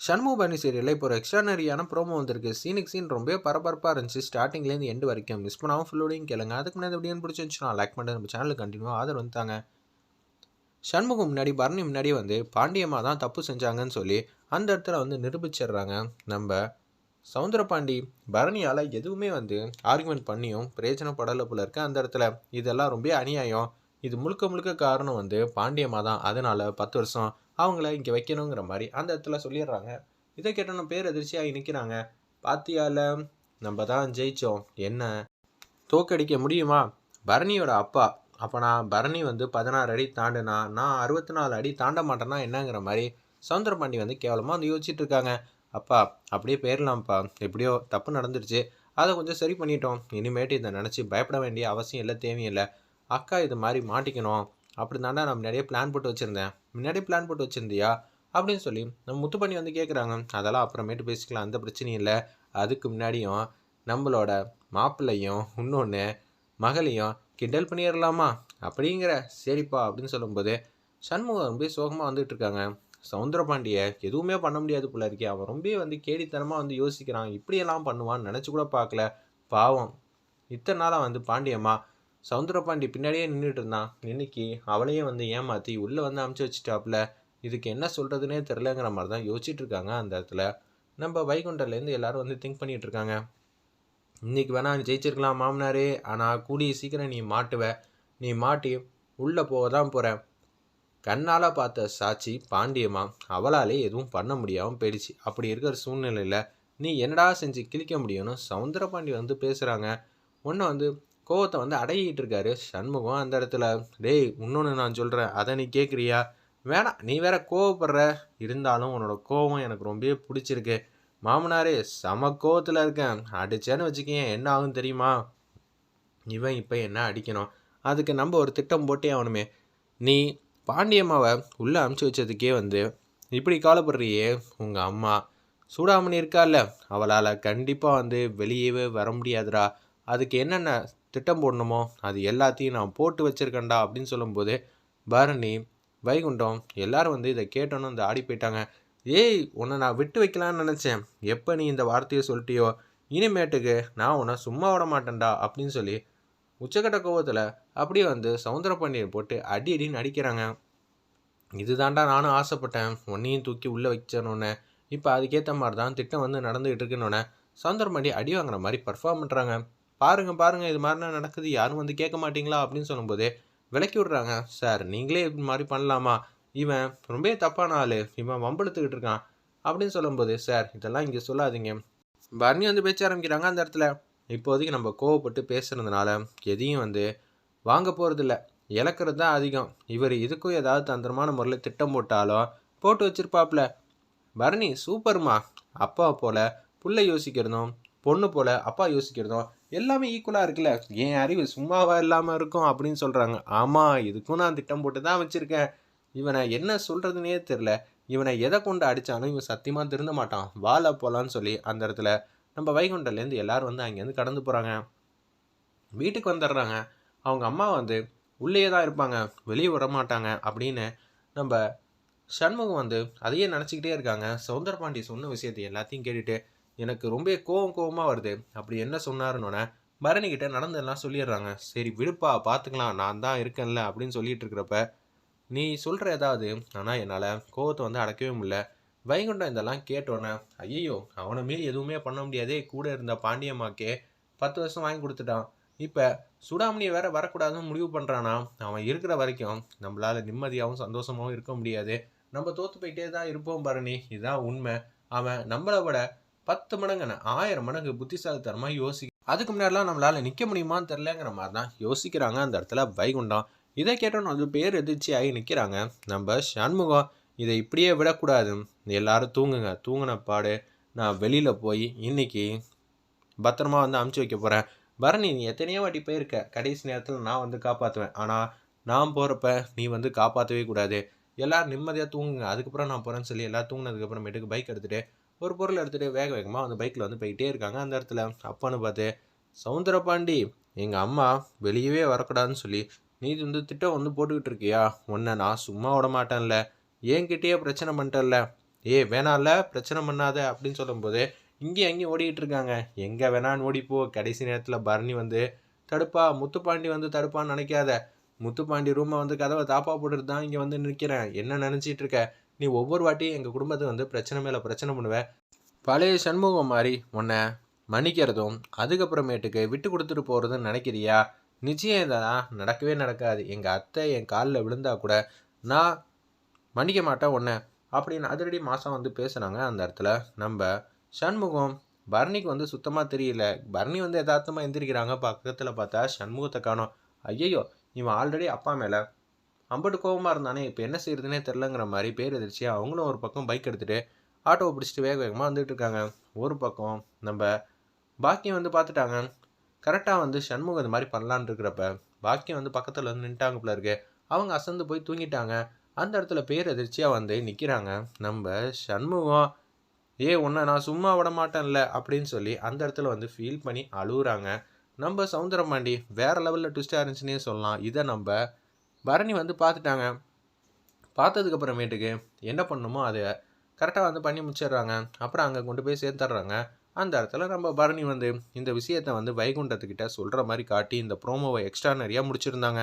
சண்முகபாணி சீரியலில் இப்போ ஒரு எக்ஸ்ட்ரானரியான ப்ரோமோ வந்திருக்கு. சீனிக் சீன் ரொம்ப பரபரப்பாக இருந்துச்சு. ஸ்டார்டிங்லேருந்து எண்டு வரைக்கும். மிஸ் பண்ணாமல் ஃபுல்லோடையும் கேளுங்க. அதுக்கு முன்னாடி எப்படின்னு பிடிச்சிருந்துச்சுன்னா லைக் பண்ணிட்டு நம்ம சேனலுக்கு கண்டினியூ ஆதரவு வந்துட்டாங்க சண்முகம் முன்னாடி பரணி முன்னாடி வந்து பாண்டியம்மா தான் தப்பு செஞ்சாங்கன்னு சொல்லி அந்த இடத்துல வந்து நிரூபிச்சிடுறாங்க. நம்ம சவுந்தரபாண்டி பரணியால் எதுவுமே வந்து ஆர்குமெண்ட் பண்ணியும் பிரயோஜனப்படலை போல இருக்க அந்த இடத்துல. இதெல்லாம் ரொம்ப அநியாயம். இது முழுக்க முழுக்க காரணம் வந்து பாண்டியம்மா தான். அதனால் பத்து வருஷம் அவங்கள இங்கே வைக்கணுங்கிற மாதிரி அந்த இடத்துல சொல்லிடுறாங்க. இதை கேட்டோன்னு பேர் எதிர்ச்சியாகி நிற்கிறாங்க பாத்தியால நம்ம தான் ஜெயித்தோம் என்ன? தோக்கடிக்க முடியுமா? பரணியோட அப்பா. அப்போ நான் பரணி வந்து பதினாறு அடி தாண்டுனா நான் அறுபத்தி நாலு அடி தாண்ட மாட்டேன்னா என்னங்கிற மாதிரி சவுந்தரபாண்டி வந்து கேவலமாக வந்து யோசிச்சுட்டு இருக்காங்க. அப்பா அப்படியே போயிடலாம்ப்பா எப்படியோ தப்பு நடந்துருச்சு. அதை கொஞ்சம் சரி பண்ணிட்டோம். இனிமேட்டு இதை நினச்சி பயப்பட வேண்டிய அவசியம் இல்லை தேவையில்லை. அக்கா இது மாதிரி மாட்டிக்கணும். அப்படி தாண்டா நான் முன்னாடியே பிளான் போட்டு வச்சுருந்தேன். முன்னாடியே பிளான் போட்டு வச்சுருந்தியா? அப்படின்னு சொல்லி நம்ம முத்துப்பண்ணி வந்து கேட்குறாங்க அதெல்லாம் அப்புறமேட்டு பேசிக்கலாம். அந்த பிரச்சனையும் இல்லை. அதுக்கு முன்னாடியும் நம்மளோட மாப்பிள்ளையும் இன்னொன்று மகளையும் கிண்டல் பண்ணிடலாமா அப்படிங்கிற சரிப்பா அப்படின்னு சொல்லும்போது சண்முகம் ரொம்ப சோகமாக வந்துட்டு இருக்காங்க. சவுந்தரபாண்டிய எதுவுமே பண்ண முடியாது போல இருக்கே. அவன் ரொம்ப வந்து கேடித்தனமாக வந்து யோசிக்கிறான். இப்படியெல்லாம் பண்ணுவான்னு நினச்சி கூட பார்க்கல. பாவம். இத்தனை நாளாக வந்து பாண்டியம்மா சவுந்தரபாண்டி பின்னாடியே நின்றுட்டு இருந்தான் இன்னைக்கு அவளையே வந்து ஏமாற்றி உள்ளே வந்து அமுச்சு வச்சுட்டாப்புல. இதுக்கு என்ன சொல்கிறதுனே தெரிலங்கிற மாதிரி தான் யோசிச்சுட்டு இருக்காங்க அந்த இடத்துல. நம்ம வைகுண்டர்லேருந்து எல்லாரும் வந்து திங்க் பண்ணிகிட்டு இருக்காங்க. இன்றைக்கி வேணால் ஜெயிச்சிருக்கலாம் மாமனாரே. ஆனால் கூடிய சீக்கிரம் நீ மாட்டுவ. நீ மாட்டி உள்ளே போக தான் போகிற கண்ணால் பார்த்த சாட்சி பாண்டியம்மா அவளாலே எதுவும் பண்ண முடியாமல் போயிடுச்சு. அப்படி இருக்கிற சூழ்நிலையில் நீ என்னடா செஞ்சு கிழிக்க முடியும்னு சவுந்தரபாண்டி வந்து பேசுகிறாங்க ஒன்று வந்து கோவத்தை வந்து அடங்கிட்டு இருக்காரு சண்முகம் அந்த இடத்துல. டேய் இன்னொன்று நான் சொல்கிறேன் அதை நீ கேட்குறியா வேணாம் நீ வேற கோவப்படுற. இருந்தாலும் உன்னோட கோவம் எனக்கு ரொம்பவே பிடிச்சிருக்கு. மாமனாரே செம கோவத்தில் இருக்கேன். அடிச்சேன்னு வச்சுக்கேன் என்ன ஆகும் தெரியுமா? இவன் இப்போ என்ன அடிக்கணும்? அதுக்கு நம்ம ஒரு திட்டம் போட்டே ஆகணுமே. நீ பாண்டியம்மாவை உள்ளே அமுச்சு வச்சதுக்கே வந்து இப்படி காலப்படுறியே உங்கள் அம்மா. சூடாமணி இருக்கால்ல. அவளால் கண்டிப்பாக வந்து வெளியவே வர முடியாதுடா. அதுக்கு என்னென்ன திட்டம் போடணுமோ? அது எல்லாத்தையும் நான் போட்டு வச்சிருக்கேன்டா அப்படின்னு சொல்லும்போது பரணி வைகுண்டம் எல்லாரும் வந்து இதை கேட்டோன்னு வந்து ஆடி போயிட்டாங்க. ஏய் உன்னை நான் விட்டு வைக்கலான்னு நினச்சேன். எப்போ நீ இந்த வார்த்தையை சொல்லிட்டியோ? இனிமேட்டுக்கு நான் உன்னை சும்மா விட மாட்டேன்டா அப்படின்னு சொல்லி உச்சக்கட்ட கோவத்தில் அப்படியே வந்து சவுந்தரபாண்டியன் போட்டு அடி அடின்னு அடிக்கிறாங்க இதுதான்டா நானும் ஆசைப்பட்டேன். உன்னையும் தூக்கி உள்ளே வச்சனோன்னே இப்போ அதுக்கேற்ற மாதிரி தான் திட்டம் வந்து நடந்துகிட்டு இருக்குன்னொன்னே சவுந்தரபாண்டி அடி வாங்குற மாதிரி பர்ஃபார்ம் பண்ணுறாங்க பாருங்க பாருங்க இது மாதிரிலாம் நடக்குது? யாரும் வந்து கேட்க மாட்டீங்களா? அப்படின்னு சொல்லும்போது விளக்கி விட்றாங்க. சார் நீங்களே இது மாதிரி பண்ணலாமா? இவன் ரொம்ப தப்பான ஆள். இவன் வம்பெடுத்துக்கிட்டு இருக்கான். அப்படின்னு சொல்லும்போது சார் இதெல்லாம் இங்கே சொல்லாதீங்க. பர்னி வந்து பேச்ச ஆரம்பிக்கிறாங்க அந்த இடத்துல. இப்போதைக்கு நம்ம கோவப்பட்டு பேசுகிறதுனால எதையும் வந்து வாங்க போகிறதில்ல இழக்கிறது தான் அதிகம். இவர் இதுக்கும் ஏதாவது தந்திரமான முறையில் திட்டம் போட்டாலும் போட்டு வச்சிருப்பாப்ல. பரணி சூப்பர்மா. அப்பா போல் புள்ள யோசிக்கிறதும் பொண்ணு போல் அப்பா யோசிக்கிறதும் எல்லாமே ஈக்குவலாக இருக்குல்ல? என் அறிவு சும்மாவா இல்லாமல் இருக்கும் அப்படின்னு சொல்கிறாங்க ஆமாம் இதுக்கும் நான் திட்டம் போட்டு தான் வச்சுருக்கேன். இவனை என்ன சொல்கிறதுனே தெரில இவனை எதை கொண்டு அடித்தாலும் இவன் சத்தியமாக திருந்த மாட்டான். வாழ போகலான்னு சொல்லி அந்த இடத்துல நம்ம வைகுண்டர்லேருந்து எல்லாரும் வந்து அங்கேருந்து கடந்து போகிறாங்க வீட்டுக்கு வந்துடுறாங்க. அவங்க அம்மா வந்து உள்ளேயே தான் இருப்பாங்க. வெளியே விட மாட்டாங்க அப்படின்னு நம்ம சண்முகம் வந்து அதையே நினச்சிக்கிட்டே இருக்காங்க. சவுந்தரபாண்டி சொன்ன விஷயத்தை எல்லாத்தையும் கேட்டுட்டு எனக்கு ரொம்ப கோவம் கோவமாக வருது. அப்படி என்ன சொன்னாருன்னொன்னே பரணிக்கிட்ட நடந்ததெல்லாம் சொல்லிடுறாங்க. சரி விடுப்பா பார்த்துக்கலாம் நான் தான் இருக்கேன்ல அப்படின்னு சொல்லிட்டு இருக்கிறப்ப நீ சொல்கிற ஏதாவது? ஆனால் என்னால் கோவத்தை வந்து அடக்கவே முடியல. வைகுண்டம் இதெல்லாம் கேட்டோன்னே ஐயோ அவனை மீறி எதுவுமே பண்ண முடியாதே கூட இருந்த பாண்டியம்மாக்கே பத்து வருஷம் வாங்கி கொடுத்துட்டான். இப்போ சுடாமணியை வேற வரக்கூடாதுன்னு முடிவு பண்ணுறானா அவன் இருக்கிற வரைக்கும் நம்மளால் நிம்மதியாகவும் சந்தோஷமாகவும் இருக்க முடியாது. நம்ம தோற்று போயிட்டே தான் இருப்போம் பரணி. இதுதான் உண்மை. அவன் நம்மளை விட பத்து மடங்குன்னு ஆயிரம் மடங்கு புத்திசாலித்தனமாக யோசி அதுக்கு முன்னாடிலாம் நம்மளால் நிற்க முடியுமான்னு தெரிலங்கிற மாதிரி தான் யோசிக்கிறாங்க அந்த இடத்துல வைகுண்டம். இதை கேட்டோன்னு அது பேர் எதிர்ச்சியாகி நிற்கிறாங்க நம்ம சண்முகம் இதை இப்படியே விடக்கூடாது. எல்லாரும் தூங்குங்க. தூங்கின பாடு. நான் வெளியில் போய் இன்னைக்கு பத்திரமா வந்து அமுச்சு வைக்க போகிறேன் பரணி நீ எத்தனையோ வாட்டி போயிருக்க. கடைசி நேரத்தில் நான் வந்து காப்பாற்றுவேன் ஆனால் நான் போகிறப்ப நீ வந்து காப்பாற்றவே கூடாது. எல்லோரும் நிம்மதியாக தூங்குங்க. அதுக்கப்புறம் நான் போகிறேன்னு சொல்லி எல்லோரும் தூங்கினதுக்கப்புறமேட்டுக்கு பைக் எடுத்துகிட்டு ஒரு பொருள் எடுத்துகிட்டு வேக வேகமாக அந்த பைக்கில் வந்து போயிட்டே இருக்காங்க. அந்த இடத்துல அப்பான்னு பார்த்து சவுந்தரபாண்டி எங்கள் அம்மா வெளியவே வரக்கூடாதுன்னு சொல்லி நீ வந்து திட்டம் வந்து போட்டுக்கிட்டு இருக்கியா? உன்னை நான் சும்மா விட மாட்டேன்ல. ஏங்கிட்டேயே பிரச்சனை பண்ணிட்டல ஏ வேணாம்ல பிரச்சனை பண்ணாத அப்படின்னு சொல்லும்போது இங்கேயும் அங்கேயும் ஓடிக்கிட்டு இருக்காங்க. எங்கே வேணான்னு ஓடிப்போ. கடைசி நேரத்தில் பரணி வந்து தடுப்பா. முத்துப்பாண்டி வந்து தடுப்பான்னு நினைக்காத. முத்துப்பாண்டி ரூமை வந்து கதவை தாப்பா போட்டுட்டு தான் இங்கே வந்து நிற்கிறேன் என்ன நினச்சிட்டு இருக்க? நீ ஒவ்வொரு வாட்டியும் எங்கள் குடும்பத்தை வந்து பிரச்சனை மேலே பிரச்சனை பண்ணுவ. பழைய சண்முகம் மாதிரி உன்னை மன்னிக்கிறதும் அதுக்கப்புறமேட்டுக்கு விட்டு கொடுத்துட்டு போகிறதும் நினைக்கிறியா? நிச்சயம் இதெல்லாம் நடக்கவே நடக்காது. எங்கள் அத்தை என் காலில் விழுந்தா கூட நான் மன்னிக்க மாட்டேன் உன்னை அப்படின்னு அதிரடி மாதம் வந்து பேசுகிறாங்க அந்த இடத்துல. நம்ம சண்முகம் பரணிக்கு வந்து சுத்தமாக தெரியல. பரணி வந்து யதார்த்தமாக எந்திரிக்கிறாங்க. பக்கத்தில் பார்த்தா சண்முகத்தை காணோம். ஐயையோ இவன் ஆல்ரெடி அப்பா மேலே அம்பட்டு கோவமாக இருந்தானே இப்போ என்ன செய்யறதுனே தெரிலங்கிற மாதிரி பேர் எதிர்ச்சியாக அவங்களும் ஒரு பக்கம் பைக் எடுத்துகிட்டு ஆட்டோவை பிடிச்சிட்டு வேக வேகமாக வந்துட்டு இருக்காங்க. ஒரு பக்கம் நம்ம பாக்கியம் வந்து பார்த்துட்டாங்க. கரெக்டாக வந்து சண்முகம் இந்த மாதிரி பண்ணலான்னு இருக்கிறப்ப பாக்கியம் வந்து பக்கத்தில் வந்து நின்ட்டாங்க போல இருக்கு. அவங்க அசந்து போய் தூங்கிட்டாங்க. அந்த இடத்துல பேர் எதிர்ச்சியாக வந்து நிற்கிறாங்க நம்ம சண்முகம் ஏ உன்னை நான் சும்மா விட மாட்டேன்ல அப்படின்னு சொல்லி அந்த இடத்துல வந்து ஃபீல் பண்ணி அழுகுறாங்க நம்ம சவுந்தரமாண்டி வேறு லெவலில் ட்விஸ்டாக இருந்துச்சுன்னே சொல்லலாம். இதை நம்ம பரணி வந்து பார்த்துட்டாங்க. பார்த்ததுக்கப்புறமேட்டுக்கு என்ன பண்ணணுமோ அதை கரெக்டாக வந்து பண்ணி முடிச்சிடுறாங்க. அப்புறம் அங்கே கொண்டு போய் சேர்த்துட்றாங்க. அந்த இடத்துல நம்ம பரணி வந்து இந்த விஷயத்தை வந்து வைகுண்டத்துக்கிட்ட சொல்கிற மாதிரி காட்டி இந்த ப்ரோமோவை எக்ஸ்ட்ரா நிறையா முடிச்சிருந்தாங்க.